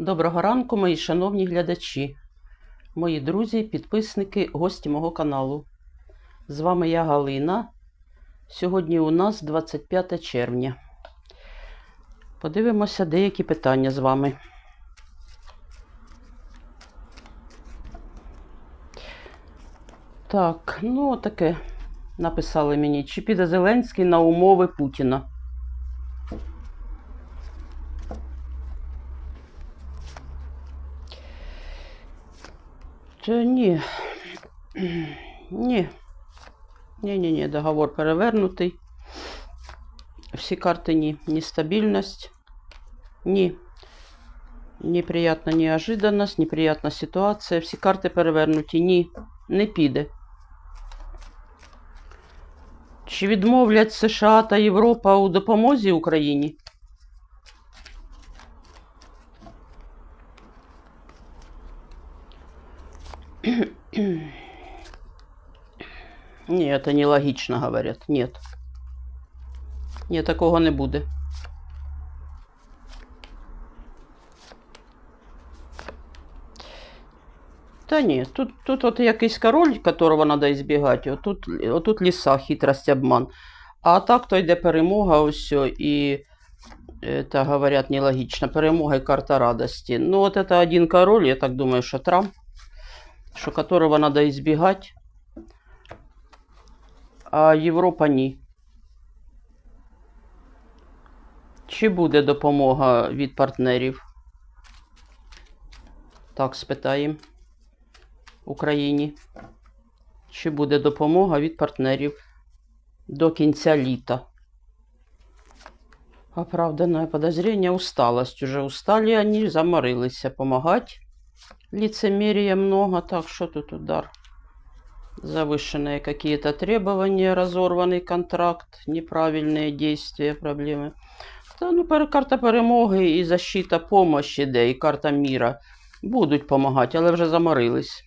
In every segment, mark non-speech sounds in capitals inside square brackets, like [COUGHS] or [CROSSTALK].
Доброго ранку, мої шановні глядачі, мої друзі, підписники, гості мого каналу. З вами я Галина. Сьогодні у нас 25 червня. Подивимося деякі питання з вами. Так, ну таке написали мені. Чи піде Зеленський на умови Путіна? Ні. Ні. Ні, ні, ні, договор перевернутий. Всі карти ні. Нестабільність. Ні. Неприятна неожиданность, неприятна ситуація. Всі карти перевернуті. Ні. Не піде. Чи відмовлять США та Європа у допомозі Україні? Ні, это нелогично, говорят. Нет. Ні, такого не буде. Та ні, тут, тут от якийсь король, которого треба избігати, отут, отут ліса, хитрость, обман. А так то йде перемога, ось, і, это, говорят, нелогично. Перемога і карта радості. Ну, от это один король, я так думаю, що Трамп, що которого треба избігати. А Європа ні. Чи буде допомога від партнерів? Так, спитаємо Україні. Чи буде допомога від партнерів до кінця літа? Оправданное подозрение, усталость. Уже устали они, заморилися помогать. Лицемерия много, так что тут удар? Завышенные какие-то требования, разорванный контракт, неправильные действия, проблемы. Та, ну, пере- карта перемоги і защита помощі, де, і карта міра будуть допомагати, але вже заморились.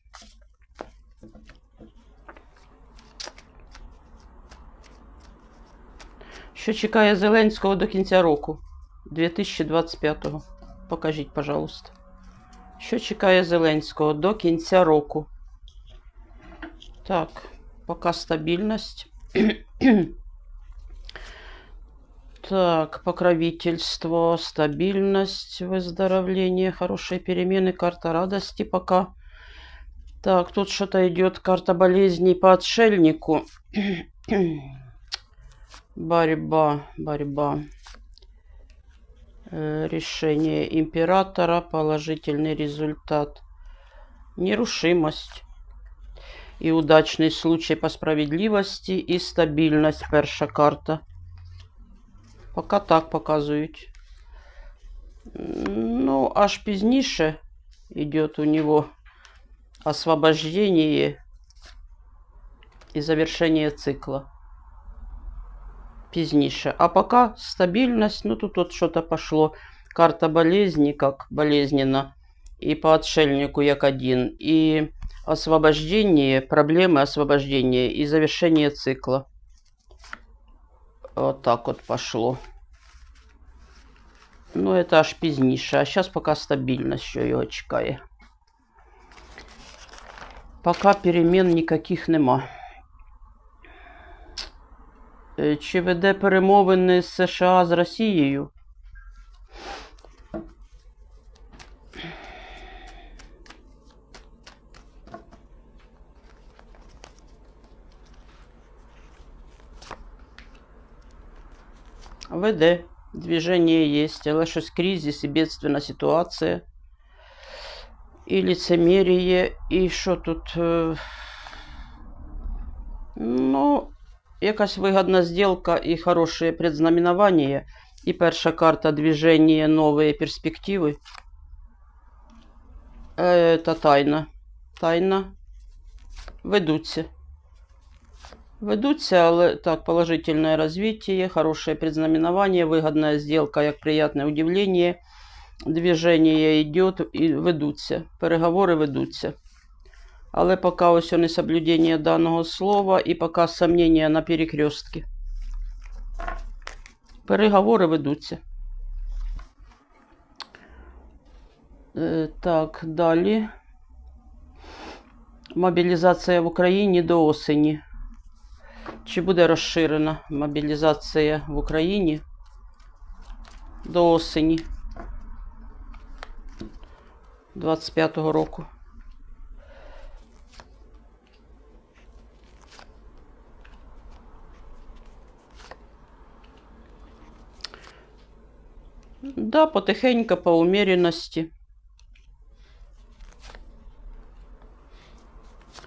Що чекає Зеленського до кінця року 2025-го? Покажіть, пожалуйста. Що чекає Зеленського до кінця року? Так, пока стабильность. [CLEARS THROAT] Так, покровительство, стабильность, выздоровление, хорошие перемены, карта радости пока. Так, тут что-то идет, карта болезней по отшельнику. [CLEARS THROAT] борьба, борьба. Э, решение императора, положительный результат. Нерушимость І удачний случай по справедливості і стабільність перша карта. Поки так показують. М, Ну, аж пізніше йде у нього освобождение і завершение цикла. Пізніше. А поки стабільність, ну тут от що-то пошло. Карта болезни, как болезненно, и по отшельнику як один, и освобождение, проблемы освобождения и завершение цикла. Вот так вот пошло. Ну, это аж пізніше. А зараз поки стабільність, що його чекає. Поки перемен ніяких нема. Е, Чи веде перемовини з США з Росією? Веде. Движение есть, але кризис і бедственна ситуація. І лицемерие, і що тут? е, Ну, якась вигідна сделка і хороше предзнаменування. І перша карта движення, нові перспективи. Е, Це тайна. Тайна. Ведуться. Ведуться, але так, положительное развитие, хорошее предзнаменование, выгодная сделка, як приятное удивление. Движение йде і ведуться. Переговори ведуться. Але поки ось несоблюдение даного слова і поки сомнення на перекрестки. Переговори ведуться. Е, Так, далі. Мобілізація в Україні до осені. Чи буде розширена мобілізація в Україні до осені 25-го року? Да, потихеньку, по умеренности.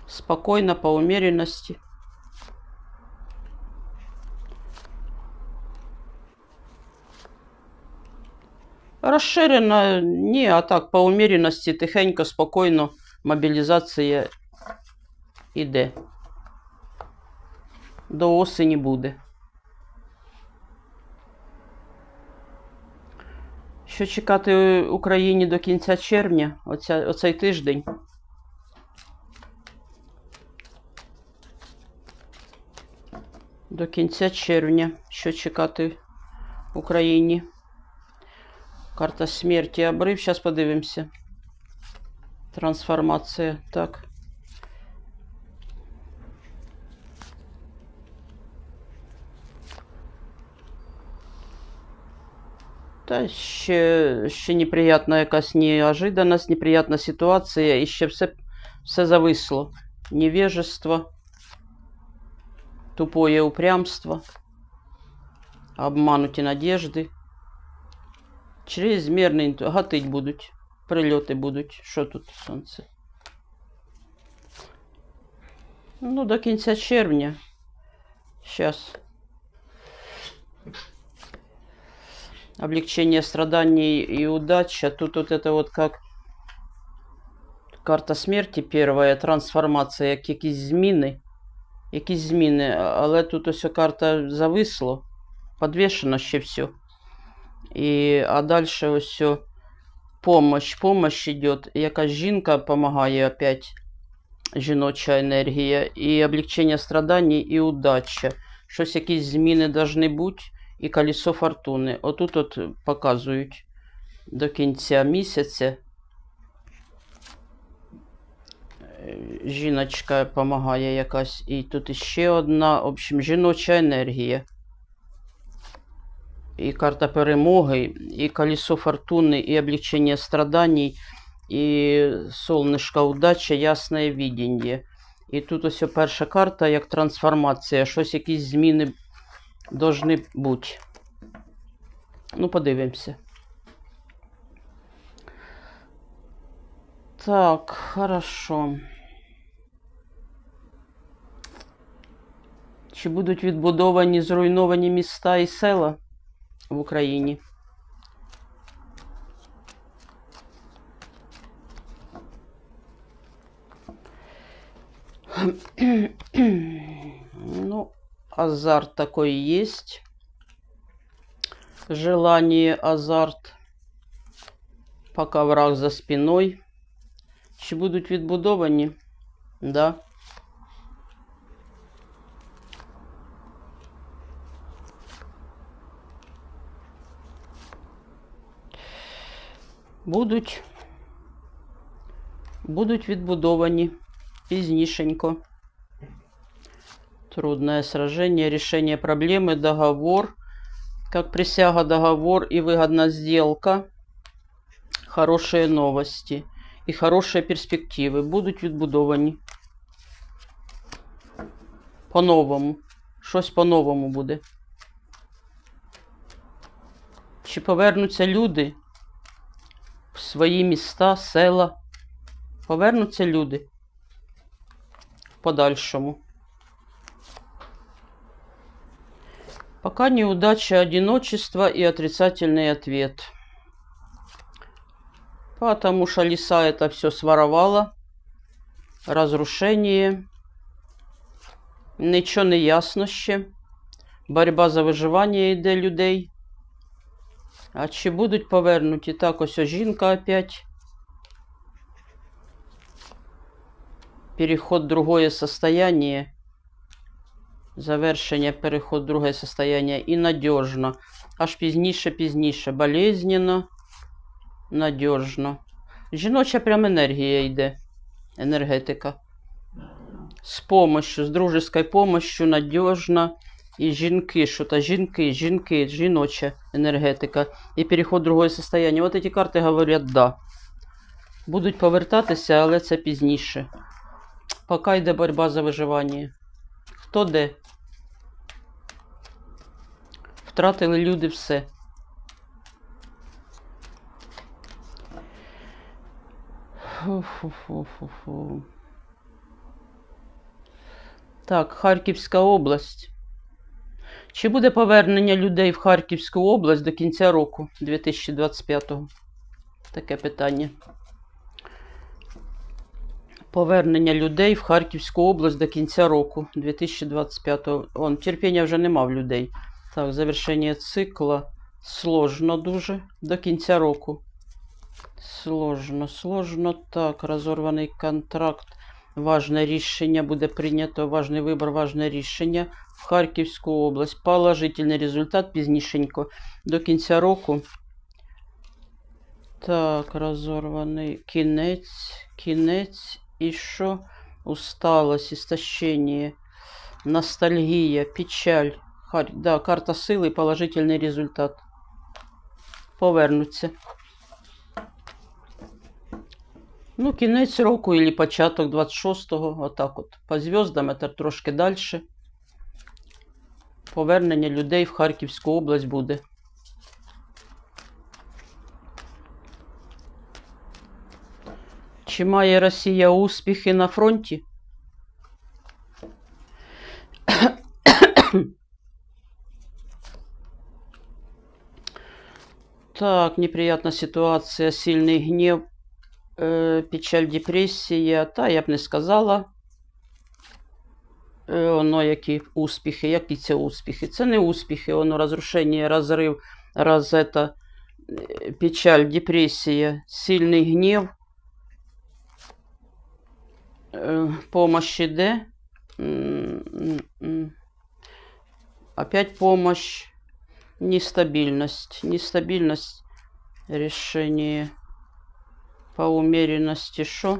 Спокойно, по умеренности. Розширено, ні, а так, по умеренности, тихенько, спокійно, мобілізація іде. До осені буде. Що чекати Україні до кінця червня, оця, оцей тиждень? До кінця червня. Що чекати Україні? Карта смерті, обрив. Зараз подивимося. Трансформація. Так. Та ще, ще неприятна якась неожиданність, неприятна ситуація, і ще все, все зависло. Невежество, тупое упрямство, обмануті надежди. Чрезмірний гатить будуть, прильоти будуть. Що тут сонце? Ну, до кінця червня. Сейчас. облегчение страданий и удача. Тут вот это вот как карта смерті первая, трансформація, як якісь зміни. Якісь зміни, але тут ось карта зависло, подвішено ще все. І, а далі ось помощь, помощь идет. Якась жінка допомагає опять, жіноча енергія, і облегчення страданий, і удача. Щось якісь зміни должны бути і колесо фортуни. Отут от показують до кінця місяця. Е, Жіночка допомагає якась. І тут іще одна, в общем, жіноча енергія. І карта перемоги, і колесо фортуни, і облегчення страданий, і солнышко удача, ясне видіння. І тут ось перша карта як трансформація, щось якісь зміни должны бути. Ну, подивимося. Так, хорошо. Чи будуть відбудовані зруйновані міста і села в Україні? [CLEARS THROAT] Ну, азарт такой есть. Желание, азарт. Пока враг за спиной. Чи будуть відбудовані? Да. Будуть. Будуть відбудовані пізнішенько. Трудное сражение, решение проблемы, договор. Как присяга, договор и выгодная сделка. Хорошие новости. І хороші перспективи будуть відбудовані. По-новому. Щось по-новому буде. Чи повернуться люди свої міста, села? Повернуться люди подальшому. Пока неудача, одиночество и отрицательный ответ. Потому что лиса это все своровала. Разрушение. Нічого не ясно ще. Борьба за виживання йде людей. А чи будуть повернуті? Так, ось жінка опять. Переход другое состояние. Завершення, переход друге состояние і надежно. Аж пізніше, пізніше. Болезненно, надежно. Жіноча прям енергія йде. Енергетика. З помощью, з дружеською помощью, надіжна. І жінки, що то жінки, жінки, жіноча енергетика. І переход в состояние. От ці карти говорять да. Будуть повертатися, але це пізніше. Поки йде боротьба за виживання. Хто де? Втратили люди все. Так, Харківська область. Чи буде повернення людей в Харківську область до кінця року 2025-го? Таке питання. Повернення людей в Харківську область до кінця року 2025-го. Он, терпіння вже нема в людей. Так, завершення цикла. Сложно дуже до кінця року. Сложно, сложно. Так, розорваний контракт. Важне рішення буде прийнято. Важний вибір, важне рішення в Харківську область. Положительний результат пізнішенько. До кінця року. Так, розорваний кінець, кінець. І що? Усталость, істощення, ностальгія, печаль. Хар... Да, карта сили, положительний результат. Повернуться. Ну, кінець року і початок 26-го, отак от. По зв'яздам, це трошки далі. Повернення людей в Харківську область буде. Чи має Росія успіхи на фронті? Так, неприятна ситуація, сильний гнів, е, печаль, депресія. Та я б не сказала. Е, Воно які успіхи, які це успіхи? Це не успіхи, воно розрушення, розрив, роз это, е, печаль, депресія, сильний гнів. Э, помощь м. Опять помощь. Нестабильность. Нестабильность. Решение. По умеренности що?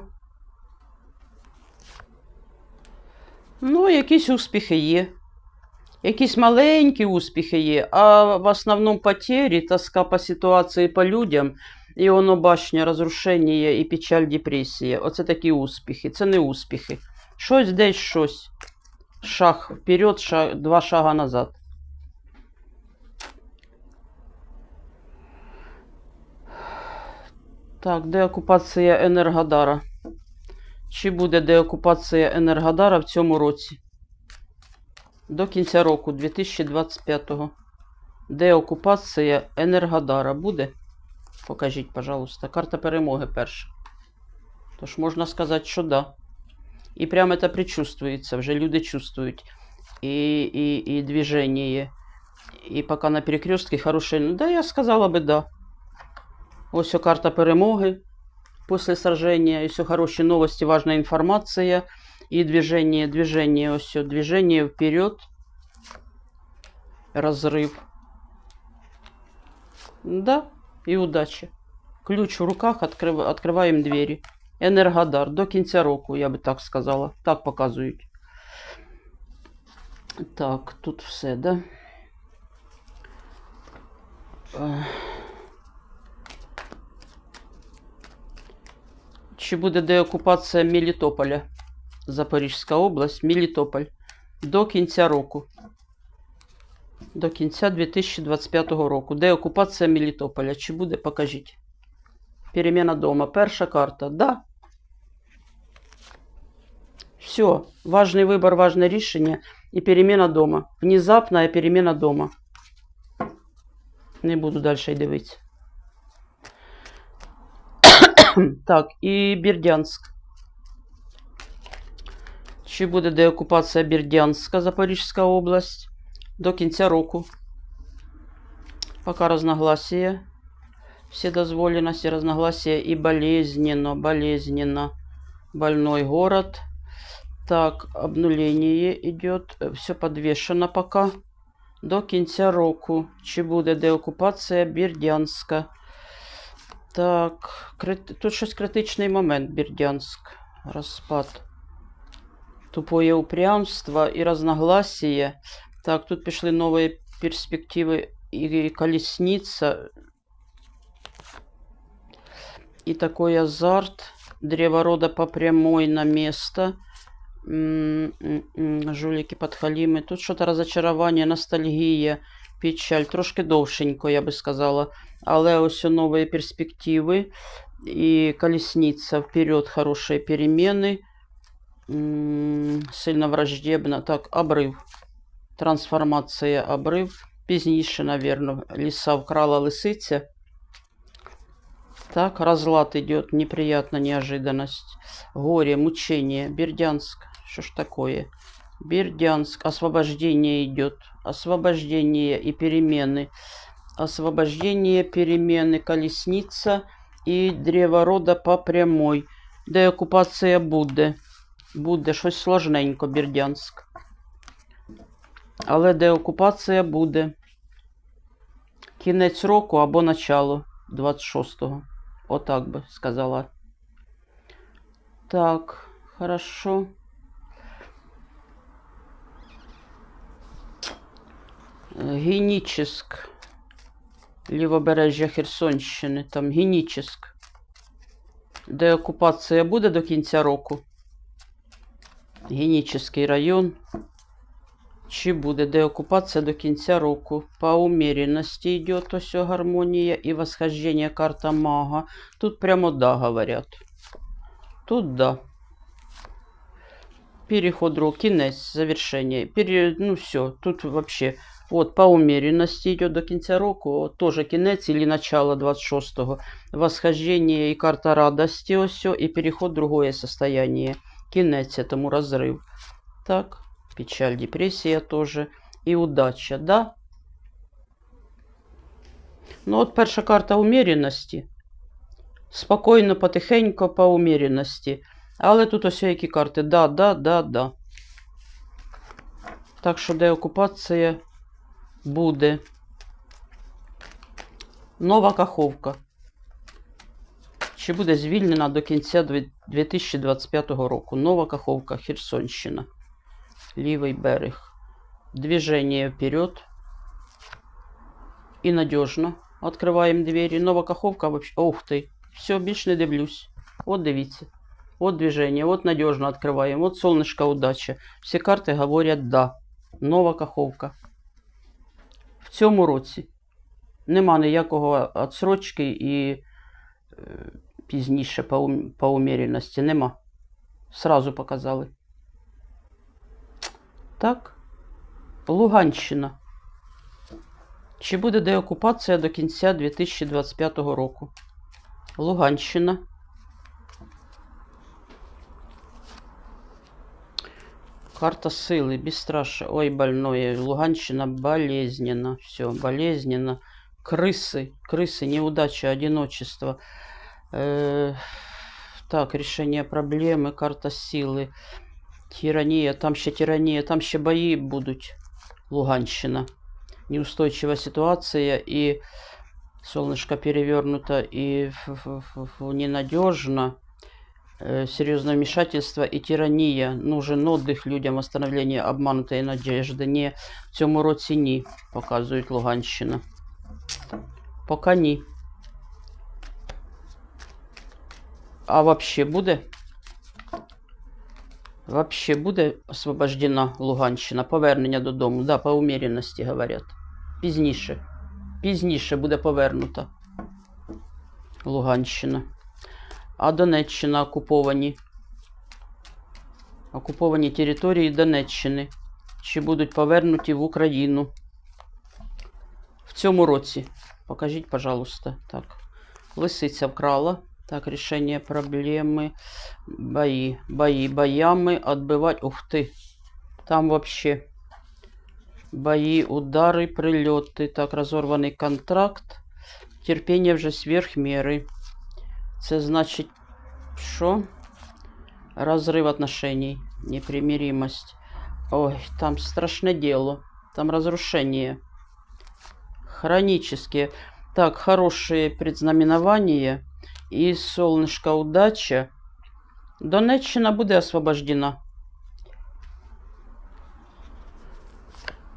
Ну, якісь успіхи є. Якісь маленькі успіхи є, а в основному потері, тоска по ситуації, по людям, і воно башня, розрушення і печаль, депресія. Оце такі успіхи. Це не успіхи. Щось десь щось. Шаг вперед, шаг, два шага назад. Так, деокупація Енергодара. Чи буде деокупація Енергодара в цьому році? До кінця року 2025-го. Деокупація Енергодара буде? Покажіть, пожалуйста. Карта перемоги перша. Тож можна сказати, що да. І прямо це предчувствується, вже люди чувствують. І, і, і движення. І поки на перекрестке хороше. Ну, да, я сказала би да. Ось о, карта перемоги після сраження. І все хороші новості, важна інформація. І движение, движение, ось о, движение вперед. Разрыв. Да, і удачі. Ключ в руках, відкрив... відкриваємо двері. Енергодар до кінця року, я би так сказала. Так показують. Так, тут все, да? Чи буде деокупація Мелітополя? Запорізька область, Мелітополь. До кінця року. До кінця 2025 року. Деокупація Мелітополя. Чи буде? Покажіть. Перемена дома. Перша карта. Да. Все. Важний вибір, важне рішення. І перемена дома. Внезапна перемена дома. Не буду далі дивитися. [COUGHS] так, і Бердянськ. Чи буде деокупація Бердянська, Запорізька область до кінця року? Пока разногласия. Вседозволенности, разногласия и болезненно, болезненно. Больной город. Так, обнуление идет. Все подвешено пока. До кінця року. Чи буде деокупація Бердянська? Так, тут щось критичний момент, Бердянськ. Розпад. Тупое упрямство і разногласия. Так, тут пішли нові перспективи і колесница. И такой азарт. Древо рода по прямой на место. М, м, м, Жулики подхалимы. Тут что-то разочарование, ностальгія, печаль. Трошки довшенько, я би сказала. Але ось нові перспективи. І колесниця вперед, хороші перемены. М, Сильно враждебно. Так, обрыв. Трансформація, обрыв. Пізніше, наверное, ліса вкрала лисиця. Так, разлад идет, неприятно, неожиданность. Горе, мучение, Бердянск. Что ж такое? Бердянск, освобождение идет. Освобождение и перемены. Освобождение, перемены, колесница и древо рода по прямой. Деокупація буде. Буде щось сложненько, Бердянск. Але деокупація буде. Кінець року або начало 26-го. Отак би сказала. Так, хорошо. Геніческ. Лівобережжя Херсонщини. Там Геніческ. Де окупація буде до кінця року? Геніческий район. Чи буде деокупація до кінця року? По умеренности идет ось гармонія і восхождение карта мага. Тут прямо да говорят. Тут да. Переход рук, кінець, завершение. Пере... Ну все, тут вообще. Вот по умеренности идет до кінця року. Вот, тоже кінець или начало 26-го. Восхождение и карта радости, ось, и переход в другое состояние. Кінець этому разрыв. Так. Печаль, депрессия тоже. І удача, да? Ну, от перша карта уміряності. Спокійно, потихенько по уміряності. Але тут ось які карти. Да, да, да, да. Так що деокупація буде. Нова Каховка. Чи буде звільнена до кінця 2025 року? Нова Каховка, Херсонщина. Левый берег. Движение вперед. И надежно. Открываем двери. Нова каховка вообще. Ух ты. Все, більше не дивлюсь. От дивіться. От движение. От надежно открываем. От солнышко удача. Всі карти говорять да. Нова каховка. Цьому році нема ніякого отсрочки і е, пізніше по, по. Нема. Сразу показали. Так. Луганщина. Чи буде деокупація до кінця 2025 року? Луганщина. Карта силы, бесстрашие. Ой, больное. Луганщина болезненно. Все, болезненно. Крысы, крысы, неудача, одиночество. Э, так, решение проблемы, карта силы. Тиранія, там ще тиранія, там ще бої будуть. Луганщина. Неустойчива ситуація і солнышко перевернуто и ненадежно. Э, серьезное вмешательство и тирания. Нужен отдых людям, восстановление обманутой надежди. Ні, в цьому році ні, показують Луганщина. Пока ні. А вообще буде? Вообще буде освобождена Луганщина, повернення додому. Да, по уміряності говорять. Пізніше. Пізніше буде повернута Луганщина А Донеччина окуповані. Окуповані території Донеччини. Чи будуть повернуті в Україну в цьому році? Покажіть, пожалуйста. Так. Лисиця вкрала. Так, решение проблемы. Бои. Бои. Боями отбивать. Ух ты. Там вообще бои, удары, прилеты. Так, разорванный контракт. Терпение вже сверх меры. Це значить, що? Розрив отношений. Непримиримость. Ой, там страшне дело. Там разрушение. Хронические. Так, хорошие предзнаменования. і солнышко удача. Донеччина буде освобождена.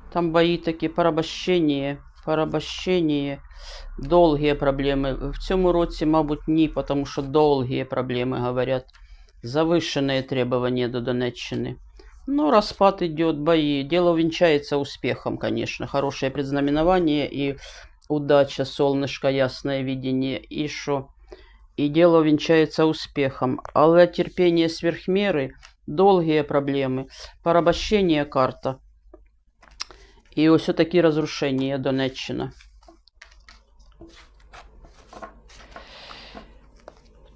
Там бои такі порабощення, порабощення, довгі проблеми. В цьому році, мабуть, ні, тому що довгі проблеми, говорять. Завышенные требования до Донеччины. Ну, распад идет, бои. Дело увенчается успехом, конечно. Хорошее предзнаменование и удача, солнышко, ясное видение. И что? И дело увенчается успехом. Але терпение сверхмеры, долгие проблемы, порабощение карта. І ось такі розрушення Донеччина.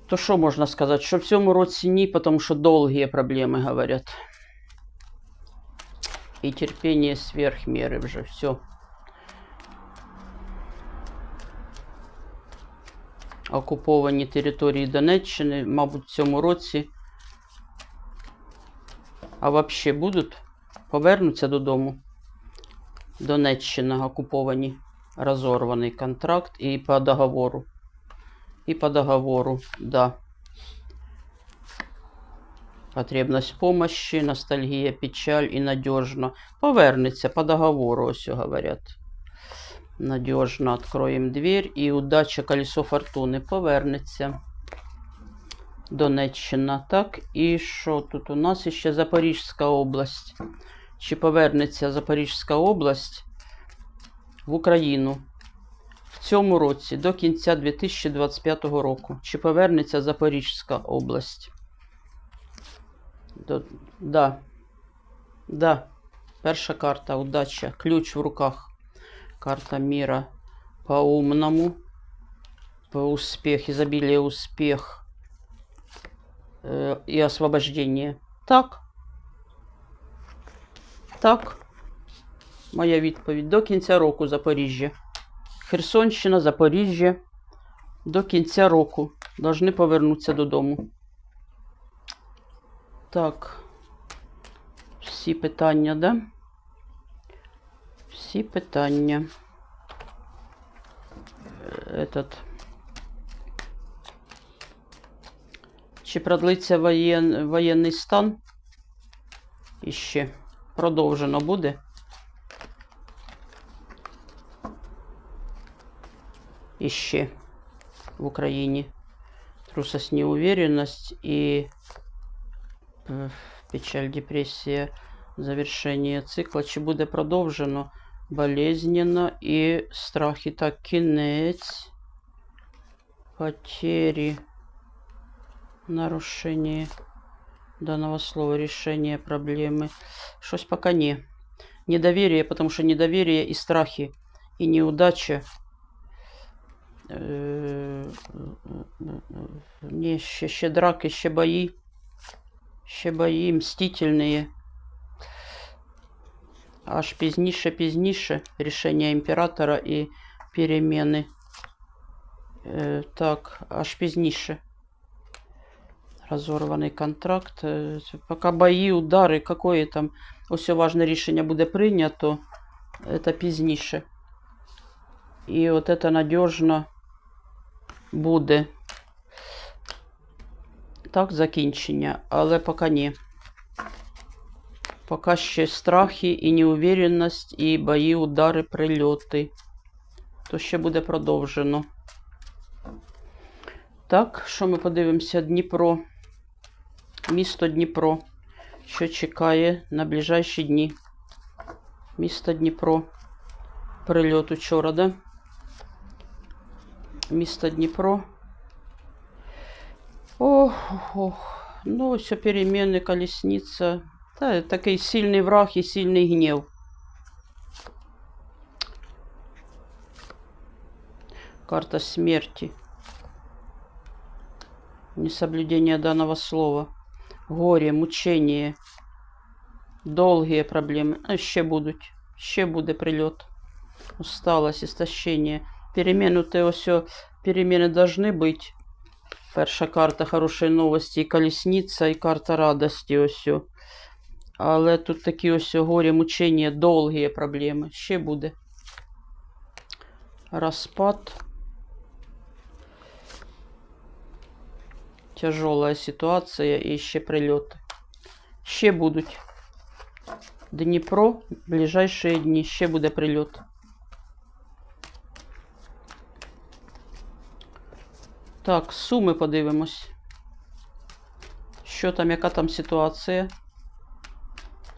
То що можна сказати? Що в цьому році ні, тому що довгі проблеми, говорять. І терпіння сверх міри вже все. Окуповані території Донеччини, мабуть, в цьому році. А взагалі будуть повернуться додому. Донеччина окуповані, розорваний контракт і по договору. И по договору, да. Потребность помощи, ностальгія, печаль і надежно. Повернеться по договору, ось говорят. Надежно откроем дверь і удача колесо фортуни повернеться. Донеччина. Так, і що тут у нас ще Запорізька область. Чи повернеться Запорізька область в Україну? в цьому році до кінця 2025 року. Чи повернеться Запорізька область? До, да. Да. Перша карта удача. Ключ в руках. Карта мира по умному. По успех, изобилие успех э, и освобождение. Так. Так. Моя відповідь. До кінця року Запоріжжя. Херсонщина, Запоріжжя до кінця року повинні повернутися додому. Так, всі питання, да? Всі питання. Этот. Чи продлиться воєн... воєнний стан? Іще продовжено буде. іще в Україні. Трусость, неуверенность и печаль, депресія, завершення цикла. Чи буде продовжено болезненно і страхи. Так, кінець, потери, нарушение данного слова, решение проблемы. Щось пока не. Недоверие, потому что недоверие и страхи, и неудача Е, ні, ще, ще драки, ще бої. Ще бої мстительні. Аж пізніше, пізніше рішення імператора і переміни. Е, так, аж пізніше. Разорваний контракт. Е, поки бої, удари, какое там ось важне рішення буде прийнято, це пізніше. І от це надіжно буде. Так, закінчення, але поки ні. Поки ще страхи і неуверенність, і бої, удари, прильоти. То ще буде продовжено. Так, що ми подивимося? Дніпро. Місто Дніпро. Що чекає на ближайші дні? Місто Дніпро. Прильот учора, да? місто Дніпро. Ох, ох, ну, все перемены, колесница. Та, такий сильний враг і сильний гнів. Карта смерти. Несоблюдение данного слова. Горе, мучение. Долгие проблемы. А ще будуть. Ще буде прильот. Усталость, истощение. Перемены то все, перемены должны быть. Перша карта хорошої новості, і колісниця, і карта радості. ось. Але тут такі ось горі, мучення, довгі проблеми. Ще буде. Розпад. Тяжела ситуація і ще прильоти. Ще будуть. Дніпро, ближайші дні, ще буде прильот. Так, суми подивимось. Що там, яка там ситуація?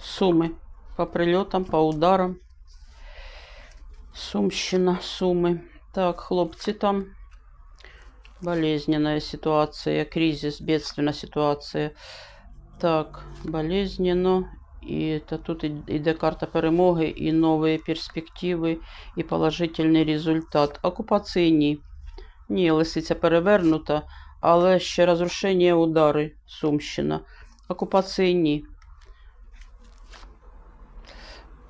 Суми. По прильотам, по ударам. Сумщина, Суми. Так, хлопці там. Болезненная ситуация, кризис, бедственная ситуация. Так, болезненно. І та тут іде карта перемоги, і нові перспективи, і положительний результат. Окупації ні. Лисиця перевернута, але ще розрушення удари, Сумщина. Окупації ні.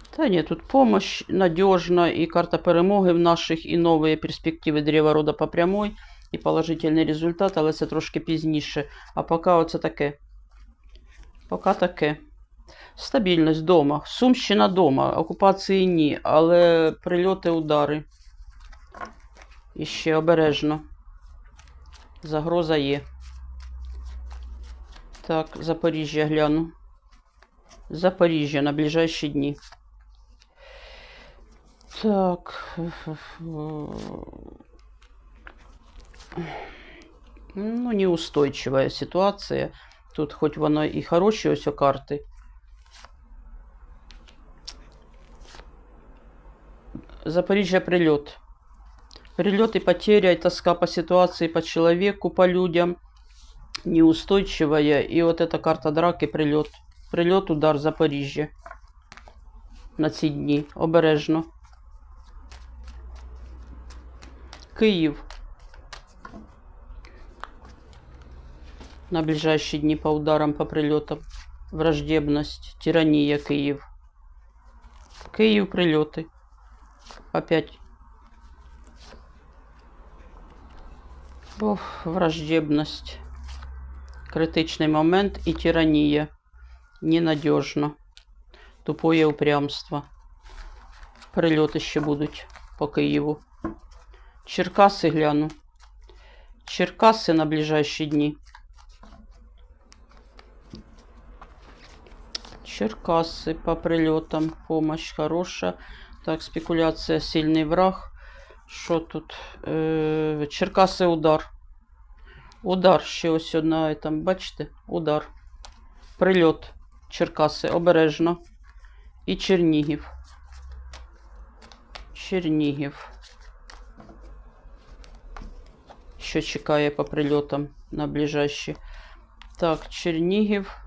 Та ні, тут помощь надежна, і карта перемоги в наших, і нові перспективи древа рода по прямой, і положительний результат, але це трошки пізніше. А поки оце таке. Поки таке. Стабільність вдома. Сумщина вдома. Окупації ні, але прильоти, удари. І ще обережно. Загроза є. Так, Запоріжжя гляну. Запоріжжя на ближайші дні. Так. Ну, неустойчивая ситуація. Тут хоч воно і хороші ось о карти. Запоріжжя прильот. Прильот и потеря, и тоска по ситуации, по человеку, по людям. Неустойчивая. И вот эта карта драки, прильот. Прильот, удар, Запоріжжя. На ці дні. Обережно. Київ. На ближайшие дни по ударам, по прильотам. Враждебность, тирания Киев. Киев прильоти. Опять. Ох, враждебность. Критичний момент і тиранія. Ненадежно. Тупое упрямство. Прильоти ще будуть по Києву. Черкаси гляну. Черкаси на ближайші дні. Черкасы по прилетам. Помощь хорошая. Так, спекуляция, сильный враг. Що тут? Е, Черкаси удар. Удар ще ось одна, там, бачите? Удар. Прильот. Черкаси, обережно. І Чернігів. Чернігів. Що чекає по прильотам на ближайші. Так, Чернігів.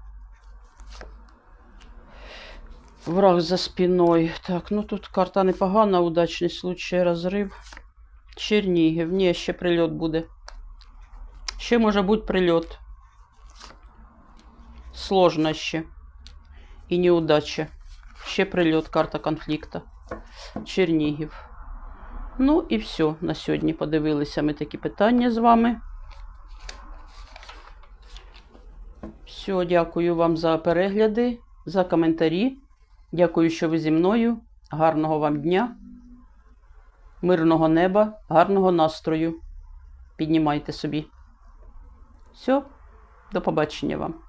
Враг за спиною. Так, ну тут карта непогана, удачний случай, розрив. Чернігів. Ні, ще прильот буде. Ще може бути прильот. Сложно ще. І неудача. Ще прильот, карта конфлікту. Чернігів. Ну і все. На сьогодні подивилися ми такі питання з вами. Все, дякую вам за перегляди, за коментарі. Дякую, що ви зі мною. Гарного вам дня, мирного неба, гарного настрою. Піднімайте собі. Все, до побачення вам.